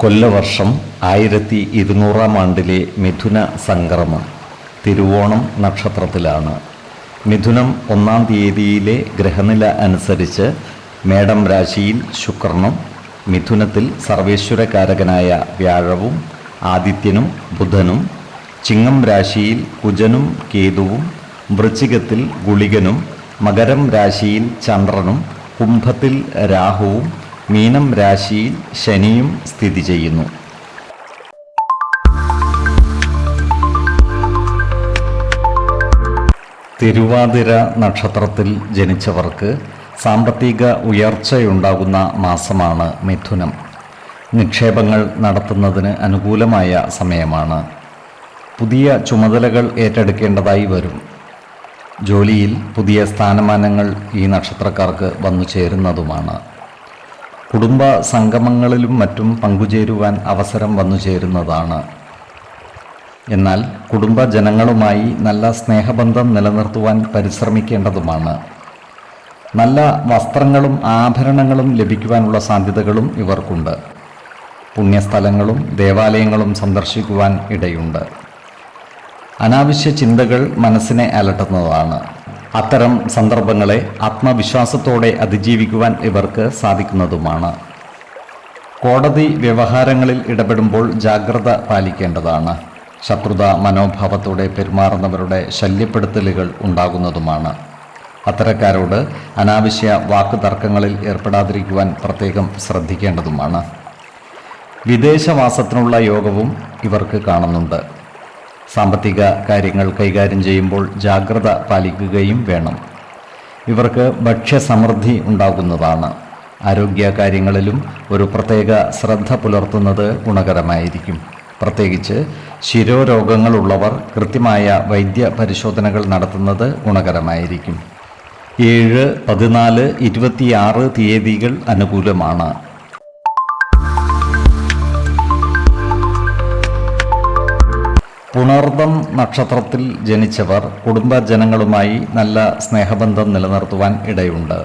കൊല്ലവർഷം ആയിരത്തി ഇരുന്നൂറാം ആണ്ടിലെ മിഥുന സംക്രമം തിരുവോണം നക്ഷത്രത്തിലാണ്. മിഥുനം ഒന്നാം തീയതിയിലെ ഗ്രഹനില അനുസരിച്ച് മേടം രാശിയിൽ ശുക്രനും മിഥുനത്തിൽ സർവേശ്വരകാരകനായ വ്യാഴവും ആദിത്യനും ബുധനും ചിങ്ങം രാശിയിൽ കുജനും കേതുവും വൃശ്ചികത്തിൽ ഗുളികനും മകരം രാശിയിൽ ചന്ദ്രനും കുംഭത്തിൽ രാഹുവും മീനം രാശിയിൽ ശനിയും സ്ഥിതി ചെയ്യുന്നു. തിരുവാതിര നക്ഷത്രത്തിൽ ജനിച്ചവർക്ക് സാമ്പത്തിക ഉയർച്ചയുണ്ടാകുന്ന മാസമാണ് മിഥുനം. നിക്ഷേപങ്ങൾ നടത്തുന്നതിന് അനുകൂലമായ സമയമാണ്. പുതിയ ചുമതലകൾ ഏറ്റെടുക്കേണ്ടതായി വരും. ജോലിയിൽ പുതിയ സ്ഥാനമാനങ്ങൾ ഈ നക്ഷത്രക്കാർക്ക് വന്നു ചേരുന്നതുമാണ്. കുടുംബ സംഗമങ്ങളിലും മറ്റും പങ്കുചേരുവാൻ അവസരം വന്നു ചേരുന്നതാണ്. എന്നാൽ കുടുംബ ജനങ്ങളുമായി നല്ല സ്നേഹബന്ധം നിലനിർത്തുവാൻ പരിശ്രമിക്കേണ്ടതുമാണ്. നല്ല വസ്ത്രങ്ങളും ആഭരണങ്ങളും ലഭിക്കുവാനുള്ള സാധ്യതകളും ഇവർക്കുണ്ട്. പുണ്യസ്ഥലങ്ങളും ദേവാലയങ്ങളും സന്ദർശിക്കുവാൻ ഇടയുണ്ട്. അനാവശ്യ ചിന്തകൾ മനസ്സിനെ അലട്ടുന്നതാണ്. അത്തരം സന്ദർഭങ്ങളെ ആത്മവിശ്വാസത്തോടെ അതിജീവിക്കുവാൻ ഇവർക്ക് സാധിക്കുന്നതുമാണ്. കോടതി വ്യവഹാരങ്ങളിൽ ഇടപെടുമ്പോൾ ജാഗ്രത പാലിക്കേണ്ടതാണ്. ശത്രുത മനോഭാവത്തോടെ പെരുമാറുന്നവരുടെ ശല്യപ്പെടുത്തലുകൾ ഉണ്ടാകുന്നതുമാണ്. അത്തരക്കാരോട് അനാവശ്യ വാക്ക് തർക്കങ്ങളിൽ ഏർപ്പെടാതിരിക്കുവാൻ പ്രത്യേകം ശ്രദ്ധിക്കേണ്ടതുമാണ്. വിദേശവാസത്തിനുള്ള യോഗവും ഇവർക്ക് കാണുന്നുണ്ട്. സാമ്പത്തിക കാര്യങ്ങൾ കൈകാര്യം ചെയ്യുമ്പോൾ ജാഗ്രത പാലിക്കുകയും വേണം. ഇവർക്ക് ഭക്ഷ്യസമൃദ്ധി ഉണ്ടാകുന്നതാണ്. ആരോഗ്യ കാര്യങ്ങളിലും ഒരു പ്രത്യേക ശ്രദ്ധ പുലർത്തുന്നത് ഗുണകരമായിരിക്കും. പ്രത്യേകിച്ച് ശിരോരോഗങ്ങളുള്ളവർ കൃത്യമായ വൈദ്യ പരിശോധനകൾ നടത്തുന്നത് ഗുണകരമായിരിക്കും. ഏഴ് പതിനാല് ഇരുപത്തിയാറ് തീയതികൾ അനുകൂലമാണ്. പുണർദം നക്ഷത്രത്തിൽ ജനിച്ചവർ കുടുംബജനങ്ങളുമായി നല്ല സ്നേഹബന്ധം നിലനിർത്തുവാൻ ഇടയുണ്ട്.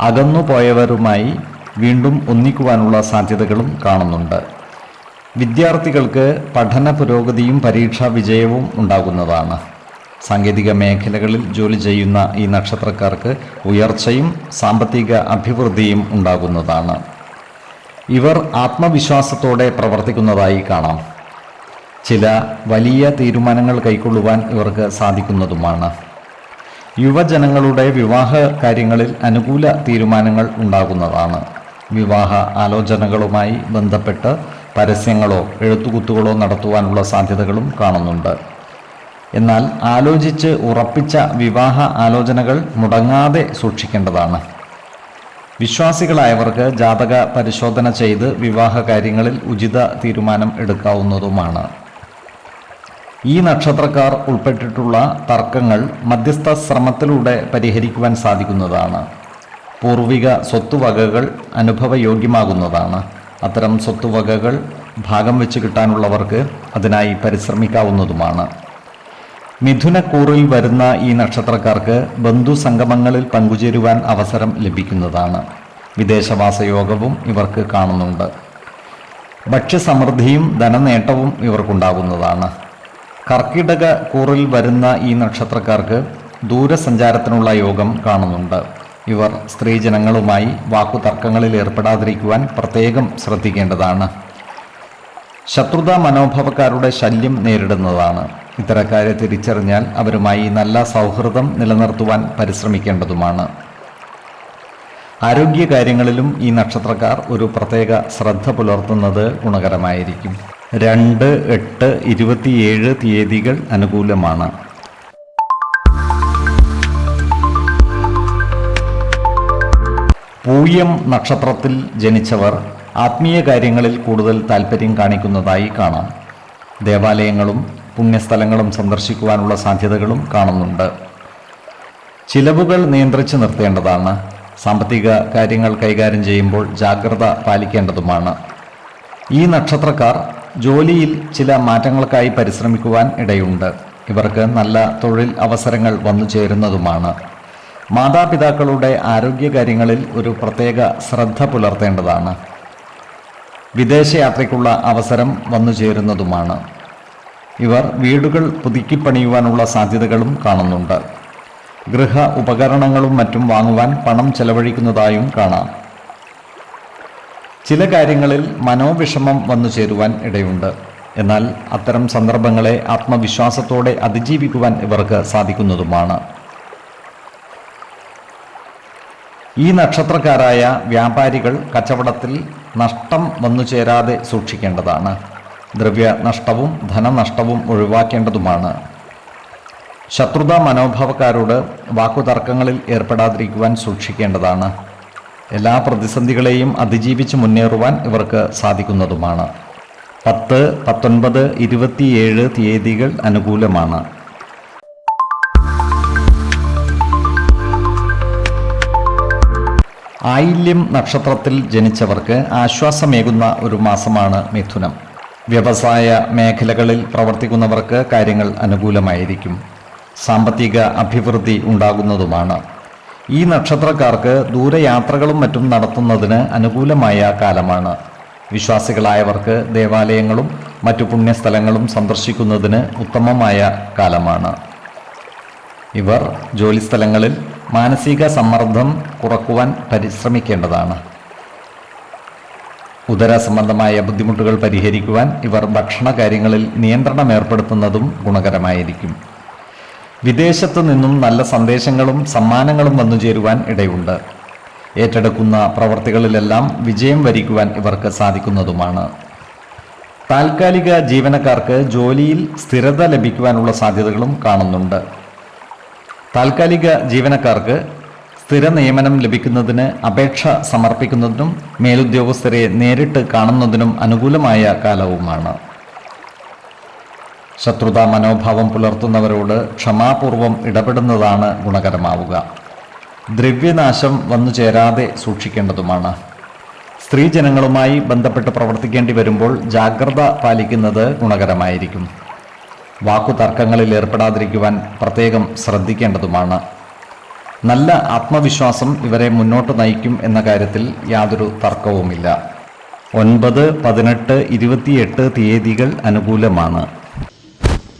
അകന്നുപോയവരുമായി വീണ്ടും ഒന്നിക്കുവാനുള്ള സാധ്യതകളും കാണുന്നുണ്ട്. വിദ്യാർത്ഥികൾക്ക് പഠന പുരോഗതിയും പരീക്ഷാ വിജയവും ഉണ്ടാകുന്നതാണ്. സാങ്കേതിക മേഖലകളിൽ ജോലി ചെയ്യുന്ന ഈ നക്ഷത്രക്കാർക്ക് ഉയർച്ചയും സാമ്പത്തിക അഭിവൃദ്ധിയും ഉണ്ടാകുന്നതാണ്. ഇവർ ആത്മവിശ്വാസത്തോടെ പ്രവർത്തിക്കുന്നതായി കാണാം. ചില വലിയ തീരുമാനങ്ങൾ കൈക്കൊള്ളുവാൻ ഇവർക്ക് സാധിക്കുന്നതുമാണ്. യുവജനങ്ങളുടെ വിവാഹ കാര്യങ്ങളിൽ അനുകൂല തീരുമാനങ്ങൾ ഉണ്ടാകുന്നതാണ്. വിവാഹ ആലോചനകളുമായി ബന്ധപ്പെട്ട് പരസ്യങ്ങളോ എഴുത്തുകുത്തുകളോ നടത്തുവാനുള്ള സാധ്യതകളും കാണുന്നുണ്ട്. എന്നാൽ ആലോചിച്ച് ഉറപ്പിച്ച വിവാഹ ആലോചനകൾ മുടങ്ങാതെ സൂക്ഷിക്കേണ്ടതാണ്. വിശ്വാസികളായവർക്ക് ജാതക പരിശോധന ചെയ്ത് വിവാഹ കാര്യങ്ങളിൽ ഉചിത തീരുമാനം എടുക്കാവുന്നതുമാണ്. ഈ നക്ഷത്രക്കാർ ഉൾപ്പെട്ടിട്ടുള്ള തർക്കങ്ങൾ മധ്യസ്ഥ ശ്രമത്തിലൂടെ പരിഹരിക്കുവാൻ സാധിക്കുന്നതാണ്. പൂർവിക സ്വത്തുവകകൾ അനുഭവയോഗ്യമാകുന്നതാണ്. അത്തരം സ്വത്തുവകകൾ ഭാഗം വെച്ച് കിട്ടാനുള്ളവർക്ക് അതിനായി പരിശ്രമിക്കാവുന്നതുമാണ്. മിഥുനക്കൂറിൽ വരുന്ന ഈ നക്ഷത്രക്കാർക്ക് ബന്ധു സംഗമങ്ങളിൽ പങ്കുചേരുവാൻ അവസരം ലഭിക്കുന്നതാണ്. വിദേശവാസയോഗവും ഇവർക്ക് കാണുന്നുണ്ട്. ഭക്ഷ്യസമൃദ്ധിയും ധനനേട്ടവും ഇവർക്കുണ്ടാകുന്നതാണ്. കർക്കിടക കൂറിൽ വരുന്ന ഈ നക്ഷത്രക്കാർക്ക് ദൂരസഞ്ചാരത്തിനുള്ള യോഗം കാണുന്നുണ്ട്. ഇവർ സ്ത്രീജനങ്ങളുമായി വാക്കുതർക്കങ്ങളിൽ ഏർപ്പെടാതിരിക്കുവാൻ പ്രത്യേകം ശ്രദ്ധിക്കേണ്ടതാണ്. ശത്രുതാ മനോഭാവക്കാരുടെ ശല്യം നേരിടുന്നതാണ്. ഇത്തരക്കാരെ തിരിച്ചറിഞ്ഞാൽ അവരുമായി നല്ല സൗഹൃദം നിലനിർത്തുവാൻ പരിശ്രമിക്കേണ്ടതുമാണ്. ആരോഗ്യകാര്യങ്ങളിലും ഈ നക്ഷത്രക്കാർ ഒരു പ്രത്യേക ശ്രദ്ധ പുലർത്തുന്നത് ഗുണകരമായിരിക്കും. രണ്ട് എട്ട് ഇരുപത്തിയേഴ് തീയതികൾ അനുകൂലമാണ്. പൂയം നക്ഷത്രത്തിൽ ജനിച്ചവർ ആത്മീയ കാര്യങ്ങളിൽ കൂടുതൽ താല്പര്യം കാണിക്കുന്നതായി കാണാം. ദേവാലയങ്ങളും പുണ്യസ്ഥലങ്ങളും സന്ദർശിക്കുവാനുള്ള സാധ്യതകളും കാണുന്നുണ്ട്. ചിലവുകൾ നിയന്ത്രിച്ച് നിർത്തേണ്ടതാണ്. സാമ്പത്തിക കാര്യങ്ങൾ കൈകാര്യം ചെയ്യുമ്പോൾ ജാഗ്രത പാലിക്കേണ്ടതുമാണ്. ഈ നക്ഷത്രക്കാർ ജോലിയിൽ ചില മാറ്റങ്ങൾക്കായി പരിശ്രമിക്കുവാൻ ഇടയുണ്ട്. ഇവർക്ക് നല്ല തൊഴിൽ അവസരങ്ങൾ വന്നു ചേരുന്നതുമാണ്. മാതാപിതാക്കളുടെ ആരോഗ്യകാര്യങ്ങളിൽ ഒരു പ്രത്യേക ശ്രദ്ധ പുലർത്തേണ്ടതാണ്. വിദേശയാത്രയ്ക്കുള്ള അവസരം വന്നു ചേരുന്നതുമാണ്. ഇവർ വീടുകൾ പുതുക്കിപ്പണിയുവാനുള്ള സാധ്യതകളും കാണുന്നുണ്ട്. ഗൃഹ ഉപകരണങ്ങളും മറ്റും വാങ്ങുവാൻ പണം ചെലവഴിക്കുന്നതായും കാണാം. ചില കാര്യങ്ങളിൽ മനോവിഷമം വന്നു ചേരുവാൻ ഇടയുണ്ട്. എന്നാൽ അത്തരം സന്ദർഭങ്ങളെ ആത്മവിശ്വാസത്തോടെ അതിജീവിക്കുവാൻ ഇവർക്ക് സാധിക്കുന്നതുമാണ്. ഈ നക്ഷത്രക്കാരായ വ്യാപാരികൾ കച്ചവടത്തിൽ നഷ്ടം വന്നു ചേരാതെ സൂക്ഷിക്കേണ്ടതാണ്. ദ്രവ്യ നഷ്ടവും ധനനഷ്ടവും ഒഴിവാക്കേണ്ടതുമാണ്. ശത്രുതാ മനോഭാവക്കാരോട് വാക്കുതർക്കങ്ങളിൽ ഏർപ്പെടാതിരിക്കുവാൻ സൂക്ഷിക്കേണ്ടതാണ്. എല്ലാ പ്രതിസന്ധികളെയും അതിജീവിച്ച് മുന്നേറുവാൻ ഇവർക്ക് സാധിക്കുന്നതുമാണ്. പത്ത് പത്തൊൻപത് ഇരുപത്തിയേഴ് തീയതികൾ അനുകൂലമാണ്. ആയില്യം നക്ഷത്രത്തിൽ ജനിച്ചവർക്ക് ആശ്വാസമേകുന്ന ഒരു മാസമാണ് മിഥുനം. വ്യവസായ മേഖലകളിൽ പ്രവർത്തിക്കുന്നവർക്ക് കാര്യങ്ങൾ അനുകൂലമായിരിക്കും. സാമ്പത്തിക അഭിവൃദ്ധി ഉണ്ടാകുന്നതുമാണ്. ഈ നക്ഷത്രക്കാർക്ക് ദൂരയാത്രകളും മറ്റും നടത്തുന്നതിന് അനുകൂലമായ കാലമാണ്. വിശ്വാസികളായവർക്ക് ദേവാലയങ്ങളും മറ്റു പുണ്യസ്ഥലങ്ങളും സന്ദർശിക്കുന്നതിന് ഉത്തമമായ കാലമാണ്. ഇവർ ജോലിസ്ഥലങ്ങളിൽ മാനസിക സമ്മർദ്ദം കുറക്കുവാൻ പരിശ്രമിക്കേണ്ടതാണ്. ഉദര സംബന്ധമായ ബുദ്ധിമുട്ടുകൾ പരിഹരിക്കുവാൻ ഇവർ ഭക്ഷണ കാര്യങ്ങളിൽ നിയന്ത്രണം ഏർപ്പെടുത്തുന്നതും ഗുണകരമായിരിക്കും. വിദേശത്തു നിന്നും നല്ല സന്ദേശങ്ങളും സമ്മാനങ്ങളും വന്നു ചേരുവാൻ ഇടയുണ്ട്. ഏറ്റെടുക്കുന്ന പ്രവർത്തികളിലെല്ലാം വിജയം വരിക്കുവാൻ ഇവർക്ക് സാധിക്കുന്നതുമാണ്. താൽക്കാലിക ജീവനക്കാർക്ക് ജോലിയിൽ സ്ഥിരത ലഭിക്കുവാനുള്ള സാധ്യതകളും കാണുന്നുണ്ട്. താൽക്കാലിക ജീവനക്കാർക്ക് സ്ഥിര നിയമനം ലഭിക്കുന്നതിന് അപേക്ഷ സമർപ്പിക്കുന്നതിനും മേലുദ്യോഗസ്ഥരെ നേരിട്ട് കാണുന്നതിനും അനുകൂലമായ കാലവുമാണ്. ശത്രുതാ മനോഭാവം പുലർത്തുന്നവരോട് ക്ഷമാപൂർവം ഇടപെടുന്നതാണ് ഗുണകരമാവുക. ദ്രവ്യനാശം വന്നു ചേരാതെ സൂക്ഷിക്കേണ്ടതുമാണ്. സ്ത്രീജനങ്ങളുമായി ബന്ധപ്പെട്ട് പ്രവർത്തിക്കേണ്ടി വരുമ്പോൾ ജാഗ്രത പാലിക്കുന്നത് ഗുണകരമായിരിക്കും. വാക്കുതർക്കങ്ങളിൽ ഏർപ്പെടാതിരിക്കുവാൻ പ്രത്യേകം ശ്രദ്ധിക്കേണ്ടതുമാണ്. നല്ല ആത്മവിശ്വാസം ഇവരെ മുന്നോട്ട് നയിക്കും എന്ന കാര്യത്തിൽ യാതൊരു തർക്കവുമില്ല. ഒൻപത് പതിനെട്ട് ഇരുപത്തിയെട്ട് തീയതികൾ അനുകൂലമാണ്.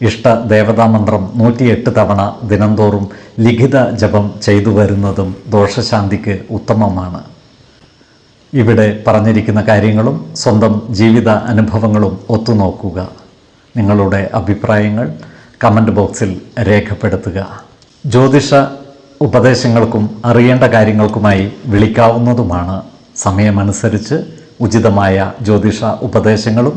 ഇഷ്ട ദേവതാമന്ത്രം നൂറ്റിയെട്ട് തവണ ദിനംതോറും ലിഖിത ജപം ചെയ്തു വരുന്നതും ദോഷശാന്തിക്ക് ഉത്തമമാണ്. ഇവിടെ പറഞ്ഞിരിക്കുന്ന കാര്യങ്ങളും സ്വന്തം ജീവിത അനുഭവങ്ങളും ഒത്തുനോക്കുക. നിങ്ങളുടെ അഭിപ്രായങ്ങൾ കമന്റ് ബോക്സിൽ രേഖപ്പെടുത്തുക. ജ്യോതിഷ ഉപദേശങ്ങൾക്കും അറിയേണ്ട കാര്യങ്ങൾക്കുമായി വിളിക്കാവുന്നതുമാണ്. സമയമനുസരിച്ച് ഉചിതമായ ജ്യോതിഷ ഉപദേശങ്ങളും